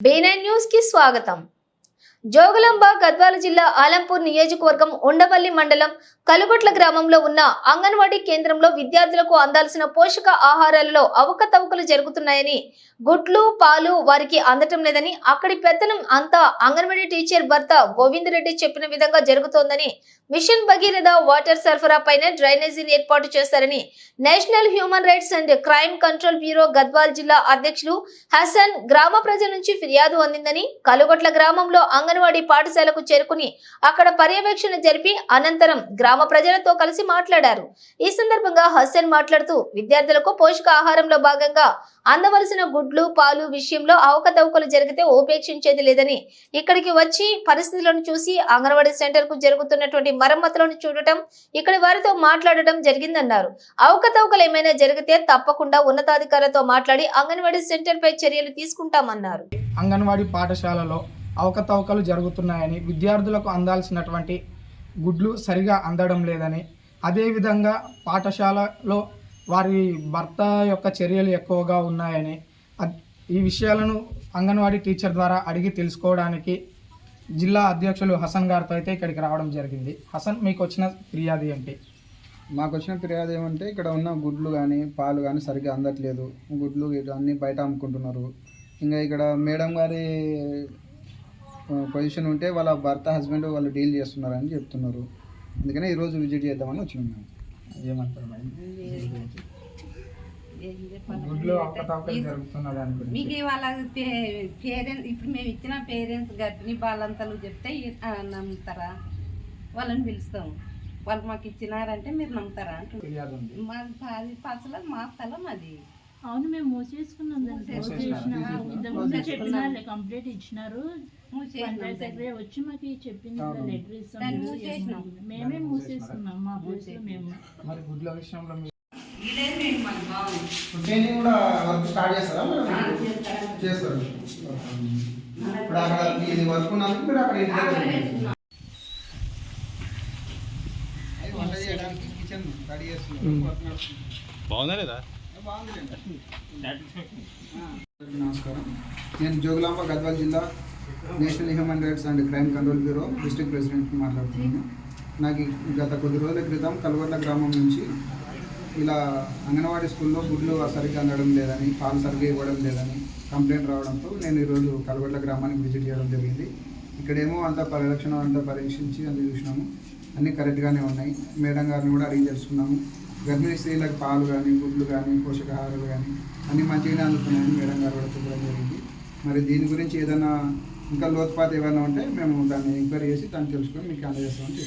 B9 news కి స్వాగతం జోగులాంబ గద్వాల జిల్లా ఆలంపూర్ నియోజకవర్గం ఉండవల్లి మండలం కలుగొట్ల గ్రామంలో ఉన్న అంగన్వాడీ కేంద్రంలో విద్యార్థులకు అందాల్సిన పోషక ఆహారాలలో అవకతవకలు జరుగుతున్నాయని గుడ్లు పాలు వారికి అందటం లేదని అక్కడి పెత్తనం అంతా అంగన్వాడీ టీచర్ భర్త గోవింద్ రెడ్డి చెప్పిన విధంగా జరుగుతోందని మిషన్ భగీరథ వాటర్ సరఫరా పైన డ్రైనేజీని ఏర్పాటు చేశారని national human rights and crime control bureau Gadwal జిల్లా అధ్యక్షులు హసన్ గ్రామ ప్రజల నుంచి ఫిర్యాదు అందిందని కలుగొట్ల గ్రామంలో అంగన్వాడీ పాఠశాలకు చేరుకుని అక్కడ పర్యవేక్షణ జరిపి అనంతరం గ్రామ ప్రజలతో కలిసి మాట్లాడారు. ఈ సందర్భంగా హసన్ మాట్లాడుతూ విద్యార్థులకు పోషక ఆహారంలో భాగంగా అందవలసిన గుడ్లు పాలు విషయంలో అవకతవకలు జరిగితే ఉపేక్షించేది లేదని ఇక్కడికి వచ్చి పరిస్థితులను చూసి అంగన్వాడీ సెంటర్కు జరుగుతున్నటువంటి మరమ్మతులను చూడటం ఇక్కడి వారితో మాట్లాడటం జరిగిందన్నారు. అవకతవకలు ఏమైనా జరిగితే తప్పకుండా ఉన్నతాధికారులతో మాట్లాడి అంగన్వాడీ సెంటర్ పై చర్యలు తీసుకుంటామన్నారు. అంగన్వాడీ పాఠశాలలో అవకతవకలు జరుగుతున్నాయని విద్యార్థులకు అందాల్సినటువంటి గుడ్లు సరిగా అందడం లేదని అదేవిధంగా పాఠశాలలో వారి భర్త యొక్క చర్యలు ఎక్కువగా ఉన్నాయని ఈ విషయాలను అంగన్వాడీ టీచర్ ద్వారా అడిగి తెలుసుకోవడానికి జిల్లా అధ్యక్షులు హసన్ గారితో అయితే ఇక్కడికి రావడం జరిగింది. హసన్ మీకు వచ్చిన ఫిర్యాదు ఏంటి? మాకు వచ్చిన ఫిర్యాదు ఏమంటే ఇక్కడ ఉన్న గుడ్లు కానీ పాలు కానీ సరిగ్గా అందట్లేదు. గుడ్లు అన్నీ బయట అమ్ముకుంటున్నారు. ఇంకా ఇక్కడ మేడం గారి పొజిషన్ ఉంటే వాళ్ళ భర్త హస్బెండ్ వాళ్ళు డీల్ చేస్తున్నారని చెప్తున్నారు. అందుకనే ఈరోజు విజిట్ చేద్దామని వచ్చినాం మేము. ఏమంటారు దాని గురించి. మీకు వాళ్ళ పేరెంట్స్ ఇప్పుడు మేము ఇచ్చిన పేరెంట్స్ గర్భిణీ బాలంతలు చెప్తే నమ్ముతారా? వాళ్ళని పిలుస్తాం వాళ్ళు మాకు ఇచ్చినారంటే మీరు నమ్ముతారా? అంటున్నారు. మాది పది పసలు మా స్థలం అది. అవును మేము మూసేసుకున్నాం దాన్ని మూసేసినారు. మూసేసిన ఇంతకుముందు చెప్పినారు కంప్లీట్ ఇచ్చినారు పంచాయత్. సెక్రటరీ వచ్చి మాకు చెప్పింది. లెటర్ ఇస్తాం. మేమే మూసేసుకున్నాం మా మేము మరి గుడ్ల విషయంలో బాగుంది. ట్రైనింగ్ కూడా వర్క్ స్టార్ట్ చేస్తారా ఆ, చేస్తారా? చేస్తారు ఇప్పుడు అక్కడ ఇది వర్క్ ఉన్నందుకు మీరు అక్కడ ఇంటి దగ్గర అక్కడే ఉన్నారు. చేస్తున్నాం. అది వంట చేయడానికి కిచెన్ రెడీ చేస్తున్నారు వర్క్ నడుస్తుంది. బాగుందా లేదా. నమస్కారం. నేను జోగులాంబ గద్వాల్ జిల్లా national human rights and crime control bureau district president మాట్లాడుతున్నాను. నాకు గత కొద్ది రోజుల క్రితం కల్వర్ల గ్రామం నుంచి ఇలా అంగన్వాడీ స్కూల్లో గుడ్లు సరిగ్గా అందడం లేదని పాలు సరిగ్గా ఇవ్వడం లేదని కంప్లైంట్ రావడంతో నేను ఈరోజు కల్వర్ల గ్రామానికి విజిట్ చేయడం జరిగింది. ఇక్కడేమో అంతా పరిరక్షణ అంతా పరీక్షించి అంతా చూసినాము. అన్నీ కరెక్ట్గానే ఉన్నాయి. మేడం గారిని కూడా అడిగి తెలుసుకున్నాము. గర్భిణీ స్త్రీలకు పాలు కానీ గుడ్లు కానీ పోషకాహారాలు కానీ అన్నీ మంచిగానే అందుతున్నాయని మేడం గారు కూడా చెప్పడం జరిగింది. మరి దీని గురించి ఏదైనా ఇంకా లోతుపాత ఏమైనా ఉంటే మేము దాన్ని ఎంక్వైరీ చేసి దాన్ని తెలుసుకొని మీకు అందజేస్తామని